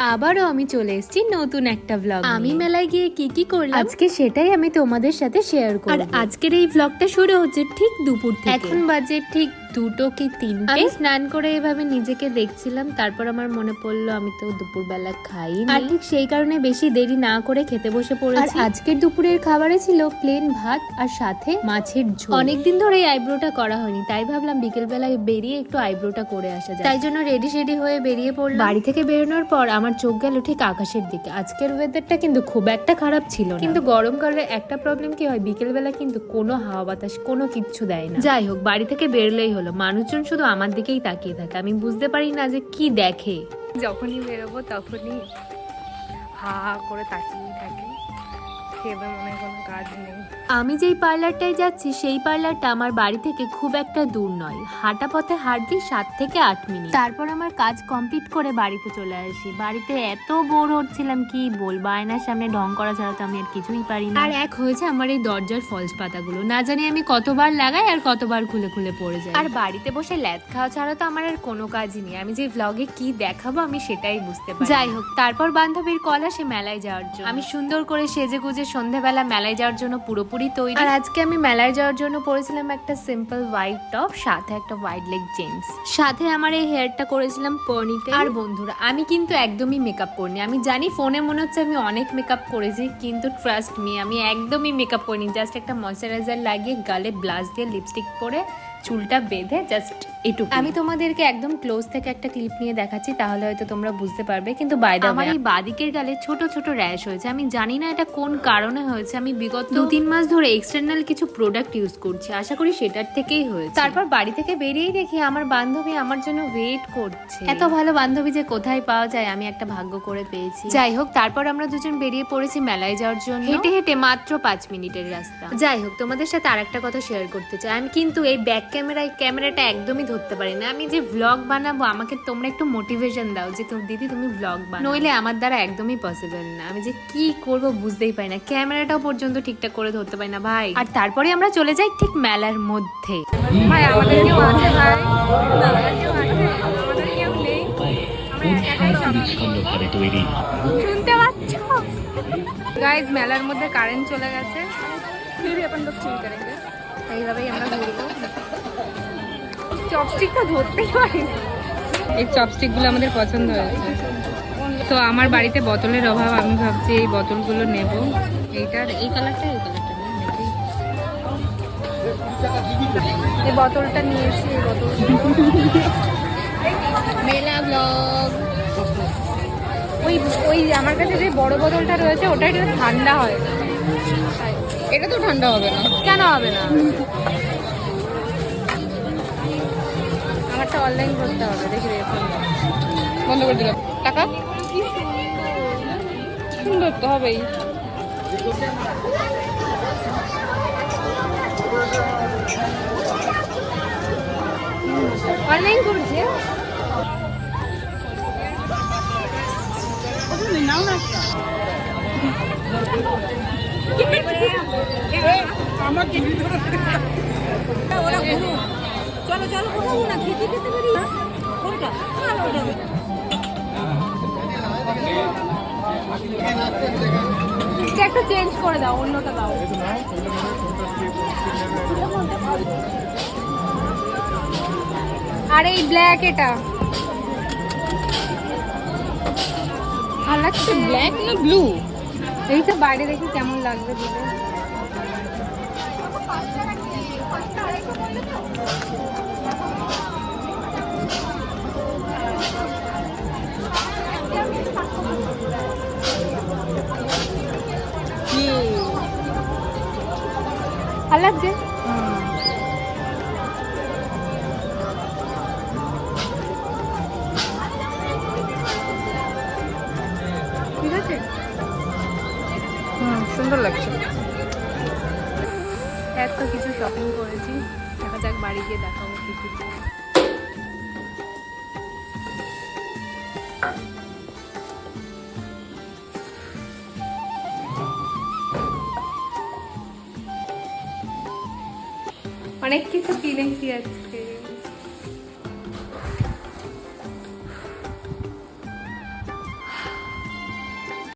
আবারও আমি চলে এসেছি নতুন একটা ব্লগ আমি মেলায় গিয়ে কি কি করলাম? আজকে সেটাই আমি তোমাদের সাথে শেয়ার করব। আর আজকের এই ব্লগটা শুরু হচ্ছে ঠিক দুপুর থেকে। এখন বাজে ঠিক দুটো কি তিনটে? আমি স্নান করে এভাবে নিজেকে দেখছিলাম তারপর আমার মনে পড়ল আমি তো দুপুরবেলা খাই আর ঠিক সেই কারণে বেশি দেরি না করে খেতে বসে পড়েছি। আজকের দুপুরের খাবারে ছিল প্লেন ভাত আর সাথে মাছের ঝোল। অনেকদিন ধরে এই আইব্রোটা করা হয়নি তাই ভাবলাম বিকেল বেলায় বেরিয়ে একটু আইব্রোটা করে আসা যায় তাই জন্য রেডি সেডি হয়ে বেরিয়ে পড়লাম। বাড়ি থেকে বেরোনোর পর আমার চোখ গেল ঠিক আকাশের দিকে। আজকের ওয়েদারটা কিন্তু খুব একটা খারাপ ছিল না। কিন্তু গরমকালে একটা প্রবলেম কি হয় বিকেল বেলা কিন্তু কোনো হাওয়া বাতাস কোনো কিচ্ছু দেয় না। যাই হোক বাড়ি থেকে বেরলেই হলো। মানুষজন শুধু আমার দিকেই তাকিয়ে থাকে, আমি বুঝতে পারি না যে কি দেখে। যখনই বেরোবো তখনই হা হা করে তাকিয়ে থাকে। খেয়ে মনে কোনো কাজ নেই। আমি যেই পার্লারটায় যাচ্ছি সেই পার্লারটা আমার বাড়ি থেকে খুব একটা দূর নয়। হাঁটা পথে হাঁটলেই সাত থেকে আট মিনিট। তারপর আমার কাজ কমপ্লিট করে বাড়িতে চলে আসি। বাড়িতে এত বোর হচ্ছিলাম কি বলব আয়নার সামনে ঢং করা ছাড়া তো আমি আর কিছুই পারি না। আর এক হয়েছে আমার এই দরজার ফলস পাতাগুলো। না জানি আমি কতবার লাগাই আর কতবার খুলে খুলে পড়ে যায়। আর বাড়িতে বসে ল্যাদ খাওয়া ছাড়া তো আমার আর কোনো কাজই নেই। আমি যে ভ্লগে কি দেখাবো আমি সেটাই বুঝতে পারি যাই হোক তারপর বান্ধবীর কল আসে মেলায় যাওয়ার জন্য। আমি সুন্দর করে সেজে গুজে সন্ধ্যাবেলা মেলায় যাওয়ার জন্য পুরোপুরি তৈরি। আর আজকে আমি মেলায় যাওয়ার জন্য পরেছিলাম একটা সিম্পল হোয়াইট টপ সাথে একটা হোয়াইট লেগ জিন্স সাথে আমার এই হেয়ারটা করেছিলাম পনিতে আর বন্ধুরা আমি কিন্তু একদমই মেকআপ করিনি আমি জানি ফোনে মনে হচ্ছে আমি অনেক মেকআপ করেছি কিন্তু ট্রাস্ট মি আমি একদমই মেকআপ করিনি জাস্ট একটা ময়শ্চারাইজার লাগিয়ে গালে ব্লাশ দিয়ে লিপস্টিক পরে চুলটা বেঁধে জাস্ট এটুকু আমি তোমাদেরকে একদম ক্লোজ থেকে একটা ক্লিপ নিয়ে দেখাচ্ছি তাহলে হয়তো তোমরা বুঝতে পারবে। কিন্তু বাইরে আমার এই বাদিকের গালে ছোট ছোট র্যাশ হয়েছে। আমি জানি না এটা কোন কারণে হয়েছে। আমি বিগত দু তিন মাস ধরে এক্সটার্নাল কিছু প্রোডাক্ট ইউজ করছি। আশা করি সেটার থেকেই হয়েছে। তারপর বাড়ি থেকে বেরিয়েই দেখি আমার বান্ধবী আমার জন্য ওয়েট করছে। এত ভালো বান্ধবী যে কোথায় পাওয়া যায় আমি একটা ভাগ্য করে পেয়েছি। যাই হোক তারপর আমরা দুজন বেরিয়ে পড়েছি মেলায় যাওয়ার জন্য। হেঁটে হেঁটে মাত্র পাঁচ মিনিটের রাস্তা। যাই হোক তোমাদের সাথে আর একটা কথা শেয়ার করতে চাই। আমি কিন্তু এই ব্যাক ক্যামেরায় ক্যামেরাটা একদমই ধরতে পারি না আমি যে ব্লগ বানাবো আমাকে তোমরা একটু মোটিভেশন দাও যে তুমি দিদি তুমি ব্লগ বানাও নইলে আমার দ্বারা একদমই পসিবল না আমি যে কি করব বুঝতেই পারি না ক্যামেরাটাও পর্যন্ত ঠিকঠাক করে ধরতে পারি না ভাই আর তারপরে আমরা চলে যাই ঠিক মেলার মধ্যে ভাই আমাদের কেউ আছে ভাই আমাদের কেউ আছে আমাদের কেউ নেই আমরা একাই সবাই তৈরি শুনতে পাচ্ছ গাইজ মেলার মধ্যে কারেন্ট চলে গেছে ফির भी अपन लोग चिल करेंगे এইভাবেই আমরা ঘুরবো চপস্টিকটা ধরতেই পারি এই চপস্টিকগুলো আমাদের পছন্দ হয়েছে। তো আমার বাড়িতে বোতলের অভাব আমি ভাবছি এই বোতলগুলো নেব। এইটার এই কালারটা এই কালারটা এই বোতলটা নিয়েছি এই বোতল মেলা ব্লগ ওই ওই আমার কাছে যে বড় বোতলটা রয়েছে ওটা একটু ঠান্ডা হয়। এটা তো ঠান্ডা হবে না। কেন হবে না? আমারটা অনলাইন করতে হবে দেখি রেফার বন্ধ করে দিলাম টাকা সুন্দর তো হবেই অনলাইন করছে এটা একটা চেঞ্জ করে দাও অন্যটা দাও। আরে এই ব্ল্যাক এটা। ভালো লাগছে? ব্ল্যাক না ব্লু এইটা বাইরে দেখি কেমন লাগবে ভালো লাগছে? ঠিক আছে? হুম সুন্দর লাগছে। এত কিছু শপিং করেছি। দেখা যাক বাড়ি গিয়ে দেখাবো কি। অনেক কিছু কিনেছি আজকে